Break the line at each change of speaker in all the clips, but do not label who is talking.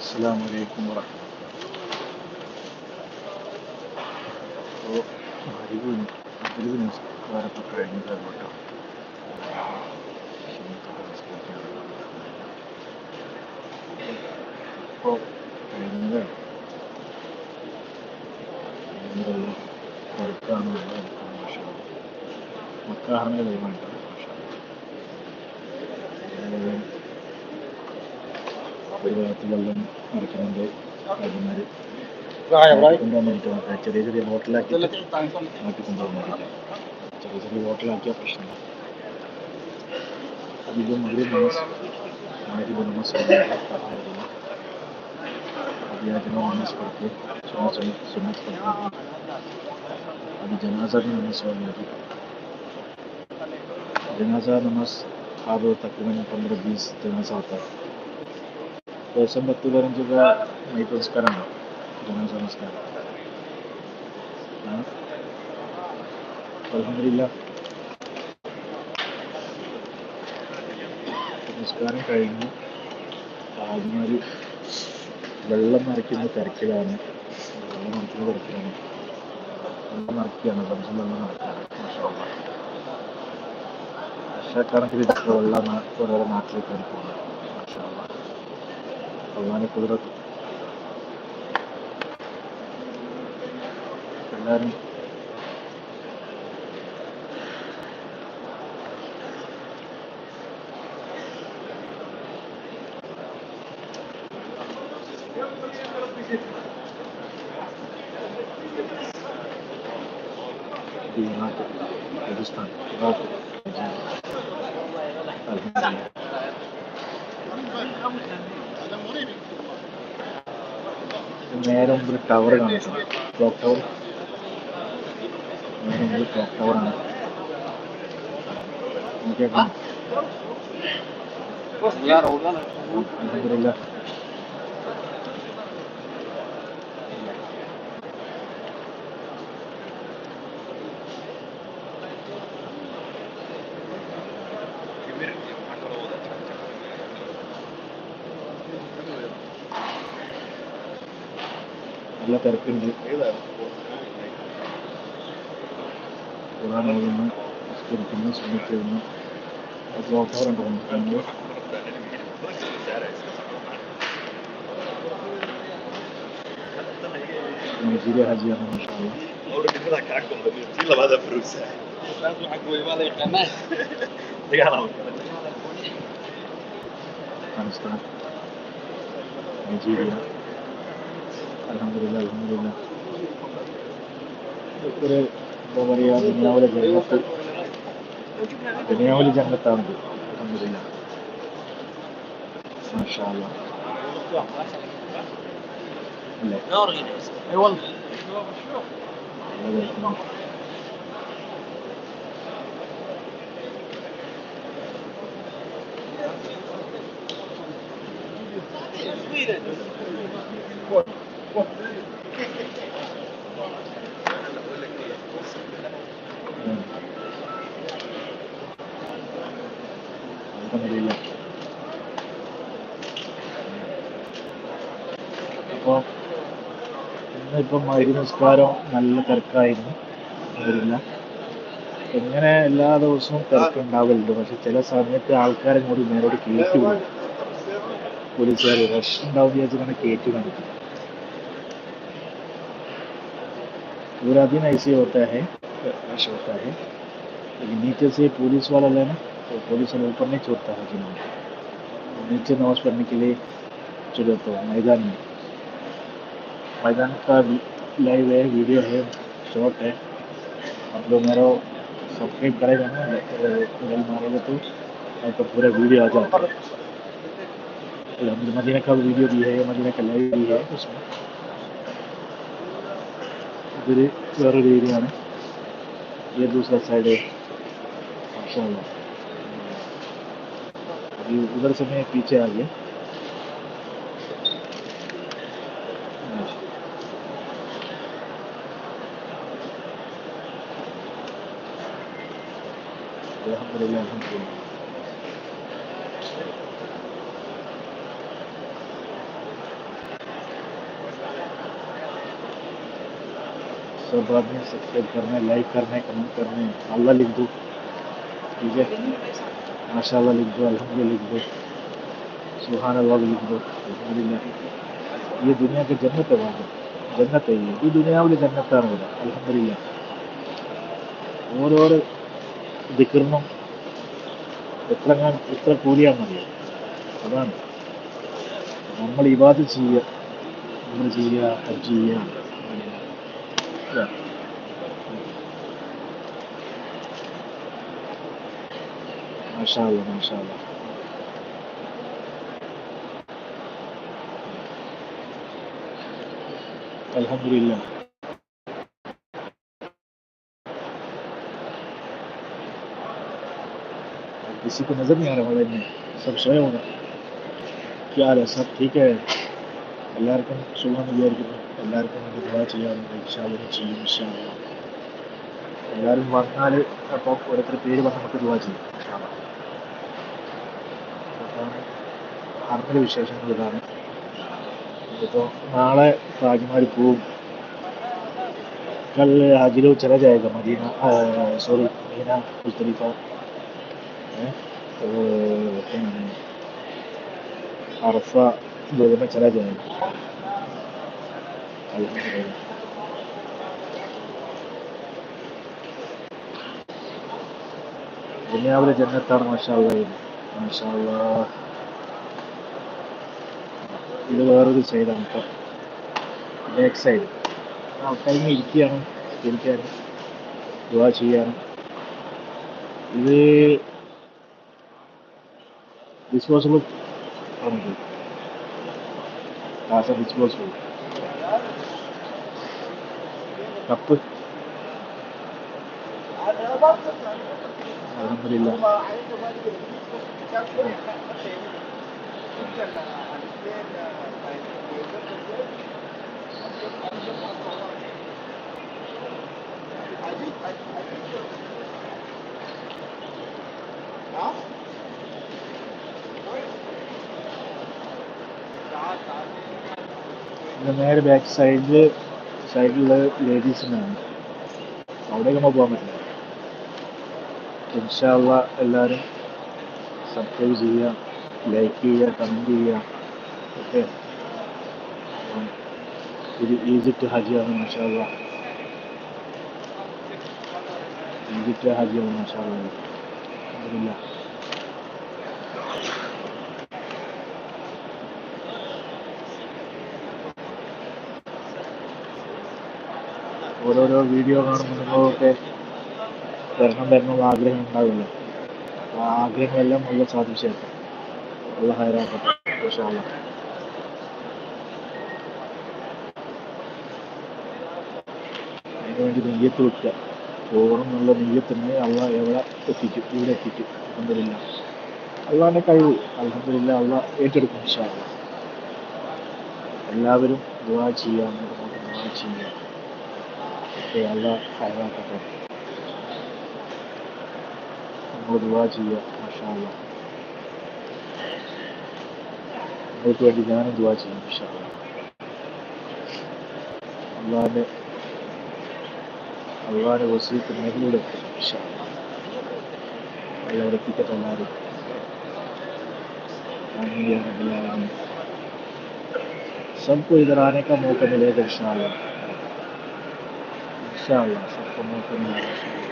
അലൈക്കും വറഹ്മത്തുള്ളാഹി അപ്പോൾ മരിവ് മരിവ് നിസ്കാരമൊക്കെ കഴിഞ്ഞതാണ് കേട്ടോ ഇപ്പോൾ കഴിഞ്ഞതാണ് തിരക്കാണ് മക്കാറിനെ ദൈവമായിട്ടാണ് ഒരു ഭാഗത്ത് വെള്ളം നിറയ്ക്കുന്നുണ്ട് രാജന്മാർ കൊണ്ടുവന്നിരിക്കുന്നത് ചെറിയ ചെറിയ ബോട്ടിലാക്കി നാട്ടിൽ കൊണ്ടുവന്നിരിക്കുന്നത് ചെറിയ ചെറിയ ബോട്ടിലാക്കിയ പ്രശ്നം അധികം ഒരു മനസ്സ് ആര് മനസ്സിലാക്കുക अभी नमाज़ पढ़ते सुनत पढ़ते अभी जनाजा भी नमाज़ वाली होगी जनाजा नमाज़ अब तकरीबन पंद्रह बीस जनाजा होता है ദിവസം പത്ത് പതിനഞ്ചൊക്കെ മൈക്ക് നമസ്കാരമാണ് ജനാസ നമസ്കാരം അലഹമില്ല നമസ്കാരം കഴിഞ്ഞു. ആദ്യമാര് വെള്ളം നിറയ്ക്കുന്ന തിരക്കിലാണ്. വെള്ളം നിറയ്ക്കുന്ന തിരക്കിലാണ്. വെള്ളം നിറയ്ക്കുകയാണ് സംസം വെള്ളം നിറയ്ക്കുകയാണ് വർഷക്കണക്കിന് വെള്ളം ഓരോരോ നാട്ടിലേക്ക് പോകുന്നത് भगवान कुदरत राजस्थान राजस्थान നേരെ മുമ്പിൽ ടവർ കാണിക്കുന്നു ക്ലോക്ക് ടവർ നേരെ മുമ്പിൽ ക്ലോക്ക് ടവറാണ് നോക്കിയേക്കാം எல்லாத்தையும் نيجيريا আলহামদুলিল্লাহ আলহামদুলিল্লাহ করে বাবারিয়া দুনিয়াওয়ালি জান্নাত দুনিয়াওয়ালি জান্নাত আলহামদুলিল্লাহ মাশাআল্লাহ نور هنا اي والله Thank you. അപ്പൊ ഇന്നിപ്പം മൈരി നിസ്കാരം നല്ല തിരക്കായിരുന്നു. അൽഹംദുലില്ലാ. എങ്ങനെ എല്ലാ ദിവസവും തിരക്കുണ്ടാവലുണ്ട്. പക്ഷെ ചില സമയത്ത് ആൾക്കാരെ കൂടി നേരോട് കയറ്റി വിടും. പോലീസുകാർ റഷ് ഉണ്ടാവും വിചാരിച്ചിങ്ങനെ കയറ്റി കാണിക്കും पूरा दिन ऐसे होता है रश होता है। लेकिन नीचे से पुलिस वाला लेना तो पुलिस वाला ऊपर नहीं छोड़ता है जिन्हों नीचे नमाज़ पढ़ने के लिए चले तो मैदान में। मैदान का लाइव है वीडियो है शॉर्ट है। आप लोग मेरा सब्सक्राइब करेगा ना बेल मारेगा तो आपका पूरा वीडियो आ जाता है। अलहमद मदीना का वीडियो भी है, मदीना का लाइव भी है उसमें। इधर വേറൊരു ഏരിയ ആണ് ये दूसरा साइड है माशाल्लाह अभी उधर से मैं पीछे आ गया अल्हम्दुलिल्लाह अल्हम्दुलिल्लाह सब आदमी सब्सक्राइब करना है लाइक करना है कमेंट करना है अल्लाह लिख दो ठीक है माशाल्लाह लिख दो अल्हम्दुलिल्लाह लिख दो सुबहान अल्लाह भी लिख दो अल्हम्दुलिल्लाह ये दुनिया की जन्नत है वहाँ जन्नत है ये ഈ ദുനിയാവിലെ ജന്നത്താണ് ഇവിടെ അൽഹംദുലില്ലാ ഓരോരോ ദിക്കറിനും എത്ര എത്ര കൂലിയാണെന്നറിയാം അതാണ് നമ്മൾ ഇബാദ് ചെയ്യുക നമ്മൾ ചെയ്യുക ഹജ്ജ് ചെയ്യുക Look. MashaAllah, MashaAllah. Alhamdulillah. किसी को नज़र नहीं आ रहा मोबाइल में सब सोए होगा क्या हाल है सब ठीक है എല്ലാവർക്കും സുഖമെന്ന് വിചാരിക്കുന്നു എല്ലാവർക്കും വേണ്ടി ദുആ ചെയ്യാറുണ്ട് ഇൻഷാല്ല ചെയ്യും ഇൻഷാല്ല എല്ലാവരും വന്നാൽ അപ്പോൾ ഓരോരുത്തർ പേര് പറഞ്ഞ് നമുക്ക് ദുആ ചെയ്യും ഇൻഷാല്ലാ. അതാണ് അറിഞ്ഞ വിശേഷങ്ങൾ ഇതാണ് ഇപ്പോൾ നാളെ രാജകുമാരി പോവും कल हाजी लोग चला जाएगा मदीना सॉरी मदीना मुस्तलिफा है gue macam aja. Gitu. Ini apa aja ntar masya allah ini? Masya allah. Ini baru tuh saya tampak ini excited nah kayak ini itu yang impian dua aja yang ini this was look on Galatasaray hiç bozmuyor. Kapı. Elhamdülillah. Thank you. ഇത് നേരെ back സൈഡിൽ സൈഡിലുള്ള ലേഡീസിനാണ് അവിടേക്ക് നമ്മൾ പോകാൻ പറ്റില്ല. ഇൻഷാള്ള എല്ലാവരും subscribe ചെയ്യുക ലൈക്ക് ചെയ്യുക കമന്റ് ചെയ്യുക ഓക്കെ ഇത് ഈജിപ്റ്റ് ഹജിയാണ് മാഷാല്ല ഈജിപ്റ്റ് ഹജിയാണ് മാഷാല്ല അലഹമില്ല ഓരോരോ വീഡിയോ കാണുമ്പോൾ നിങ്ങളൊക്കെ വരണം വരണം ആഗ്രഹം ഉണ്ടാവില്ല. ആ ആഗ്രഹങ്ങളെല്ലാം ഉള്ള സാധിച്ചേക്കാം ഉള്ള ഹൈറാക്കട്ടെ. ഇൻഷാല്ലാ അതിനുവേണ്ടി നെയ്യത്ത് വെക്കുക. പോകണം നെയ്യത്തിന് അള്ള എവിടെ എത്തിക്കും? ഇവിടെ എത്തിക്കും. അലഹമില്ല അള്ളാന്റെ കഴിവ്. അലഹമില്ല അള്ള ഏറ്റെടുക്കും ഇൻഷാല്ലാ എല്ലാവരും ദുവാ ചെയ്യുക. तो दुआ माशा दुआ माशा अल्लाह ने अल्लाह ने वसी तो माशा अल्लाह रखी कत अल्लाह सबको इधर आने का मौका मिलेगा, इंशाल्लाह। इंशाल्लाह सबको मौका मिलेगा इंशाल्लाह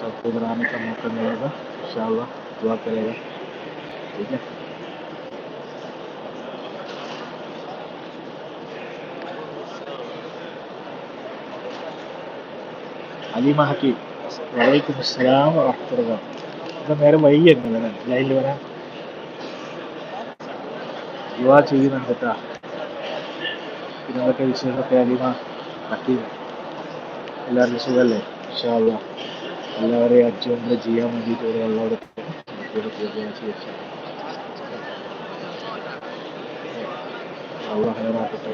सबको इधर आने का मौका मिलेगा इंशाल्लाह दुआ करेगा ठीक है അലിമ ഹക്കീം വലൈക്കും അസ്സലാം വറഹ്മത്തുള്ളാഹി ഇപ്പം നേരെ വൈകിയെന്നല്ലേ ലൈനിൽ വരാൻ ദുവാ ചെയ്യുന്നുണ്ട് കേട്ടാ ഇതിനൊക്കെ വിഷയമൊക്കെ അലിമ ഹക്കീം എല്ലാവർക്കും സുഖമല്ലേ ഇൻഷാല്ല എല്ലാവരെയും അച്ചുകൊണ്ട് ചെയ്യാൻ വേണ്ടിയിട്ട് ഒരു അള്ളാഹ് ഹൈറാക്കട്ടെ.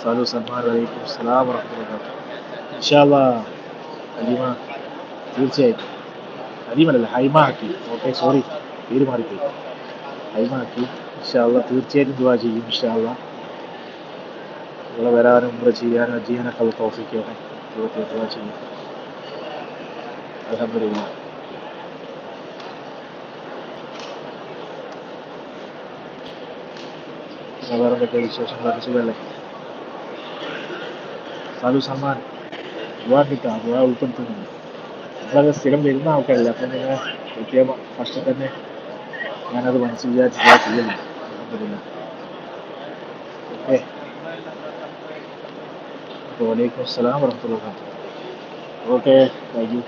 സാലു സൽമാൻ വലൈക്കും സലാം വറഹ്മത്തുള്ളാഹി ഇൻഷാല്ല അലിമ തീർച്ചയായിട്ടും. അലിമല്ല ഹൈമ ഹക്കി. ഓക്കെ സോറി പേര് മാറിപ്പോയി. ഹൈമ ഹക്കി. ഇൻഷാല്ല തീർച്ചയായിട്ടും ദുവാ ചെയ്യും ഇൻഷാല്ല ഇവിടെ വരാനും ഇവിടെ ചെയ്യാനും ചെയ്യാനൊക്കെ ഉള്ള തോഫിക്കാണ് ചെയ്യും പിന്നെ വേറെ എന്തൊക്കെ വിശേഷങ്ങളൊക്കെ സുഖമല്ലേ സാധു സമ്മാൻ കിട്ടാ ദുആ ഉൾപ്പെടുത്തുന്നുണ്ട് നമ്മളത് സ്ഥിരം വരുന്ന ആൾക്കാരല്ല അപ്പം നിങ്ങൾ പ്രത്യേകം ഫസ്റ്റ് തന്നെ ഞാനത് മനസ്സിൽ വിചാരിച്ചില്ല ചെയ്യുന്നു ചെയ്യുന്നുണ്ട് ഓക്കെ. വലൈക്കും അസ്സലാം വറഹ്മത്തുള്ളാഹി ഓക്കെ താങ്ക് യു